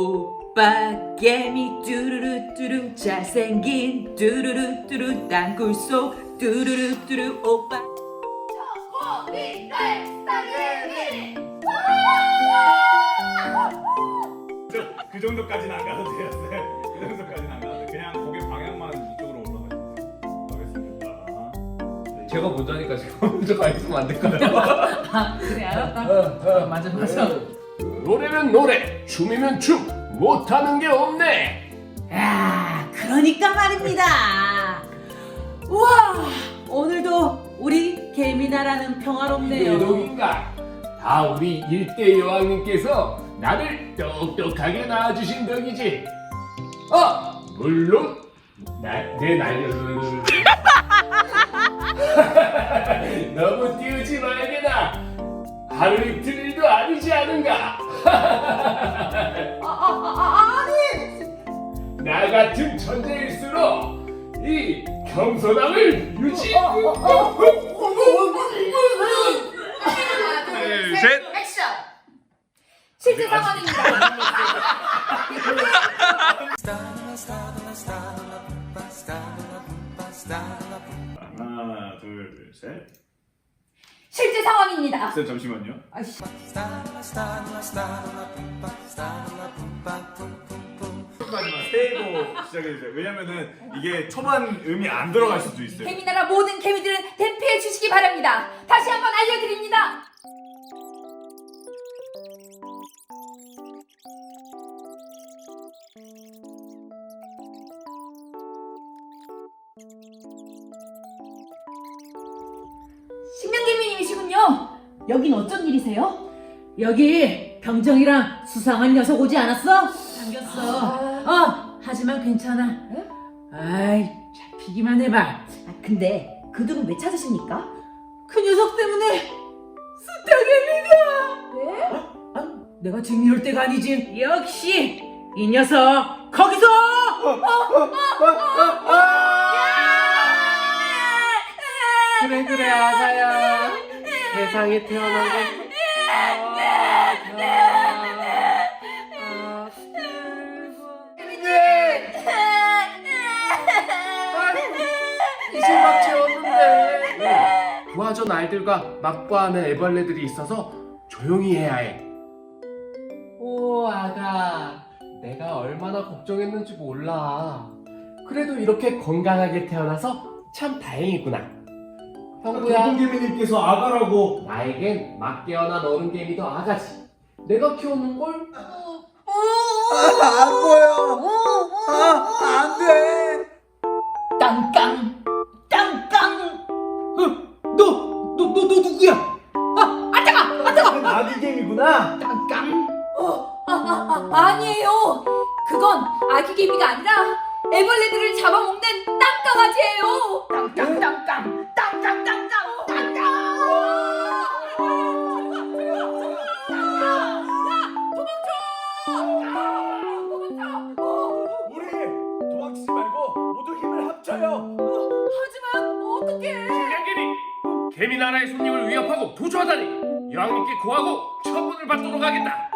오빠 개미 뚜루루 뚜루 잘생긴 뚜루루 뚜루 땅굴 속 뚜루루 뚜루 오빠 저, 그 정도까지는 안 가도 돼요. 네. 그 정도까지는 안 가도 돼. 그냥 고개 방향만 이쪽으로 올라가주세요. 가겠습니다. 제가 먼저 하니까 제가 먼저 가 있으면 안 될까요? 아 그래 알았다 맞아 맞아 노래면 노래, 춤이면 춤, 못하는 게 없네. 야 그러니까 말입니다 우와 오늘도 우리 개미나라는 평화롭네요 외동인가? 다 우리 일대 여왕님께서 나를 똑똑하게 낳아주신 덕이지. 아, 물론 나, 내 날려. 너무 띄우지 말게나. 하루 이틀 일도 아니지 않은가? 같은 천재일수록 이 겸손함을 유지. 셋 실제 상황입니다 하나, 둘, 셋. 실제 상황입니다 쌤 잠시만요. 아이씨 시작해주세요. 왜냐면은 이게 초반 음이 안 들어갈 수도 있어요. 개미나라 모든 개미들은 대피해 주시기 바랍니다 다시 한번 알려드립니다 식량개미님이시군요 여긴 어쩐 일이세요? 여기 병정이랑 수상한 녀석 오지 않았어? 당겼어 어 하지만 괜찮아. 아이 잡히기만 해봐. 아, 근데 그 둘은 왜 찾으십니까? 그 녀석 때문에 스타게입니다. 왜? 아, 내가 지금 이럴 때가 아니지. 역시 이 녀석 거기서. 그래 그래 아가야. 세상에 태어난 건 이제밖에 없는데. 부하전 아이들과 막부하는 애벌레들이 있어서 조용히 해야 해 오 아가. 내가 얼마나 걱정했는지 몰라. 그래도 이렇게 건강하게 태어나서 참 다행이구나. 형부야. 공개미님께서 아가라고. 나에겐 막 깨어난 어른 개미 도 아가지. 내가 키우는 걸 안 보여. 아, 안 돼. 땅땅 아, 아, 아, 아니에요 그건 아기 개미가 아니라 애벌레들을 잡아먹는 땅강아지예요 땅땅땅땅 땅땅땅땅 우리 도망치지 말고 모두 힘을 합쳐요. 하지만 어떡해 개미 개미 나라의 손님을 위협하고 부조하다니 여왕님께 고하고 처분을 받도록 하겠다. 어, 어.